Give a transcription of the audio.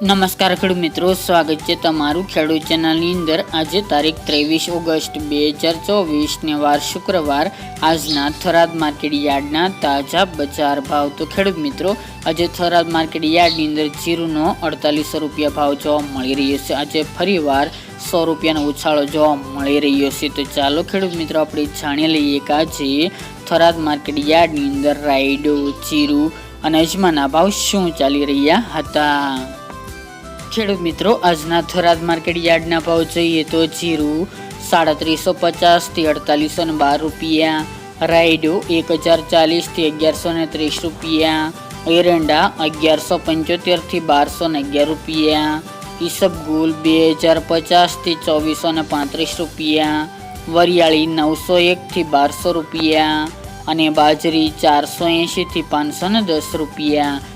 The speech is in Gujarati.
નમસ્કાર ખેડૂત મિત્રો, સ્વાગત છે તમારું ખેડૂત ચેનલની અંદર. આજે તારીખ ત્રેવીસ ઓગસ્ટ બે હજાર ચોવીસને વાર શુક્રવાર. આજના થરાદ માર્કેટ યાર્ડના તાજા બજાર ભાવ. તો ખેડૂત મિત્રો, આજે થરાદ માર્કેટ યાર્ડની અંદર જીરુનો અડતાલીસો રૂપિયા ભાવ જોવા મળી રહ્યો છે. આજે ફરીવાર સો રૂપિયાનો ઉછાળો જોવા મળી રહ્યો છે. તો ચાલો ખેડૂત મિત્રો, આપણે જાણી લઈએ કે આજે થરાદ માર્કેટ યાર્ડની અંદર રાયડો, જીરું અને અજમાના ભાવ શું ચાલી રહ્યા હતા? ખેડૂત મિત્રો, આજના થરાદ માર્કેટ યાર્ડના ભાવ જોઈએ તો જીરું સાડત્રીસો પચાસથી અડતાલીસો ને બાર રૂપિયા, રાયડો એક હજાર ચાલીસથી અગિયારસો ને ત્રીસ રૂપિયા, એરંડા અગિયારસો પંચોતેરથી બારસો ને અગિયાર રૂપિયા ઈસબગુલ બે હજાર પચાસથી ચોવીસો ને પાંત્રીસ રૂપિયા, વરિયાળી નવસો એકથી બારસો રૂપિયા અને બાજરી ચારસો એંશીથી પાંચસો ને દસ રૂપિયા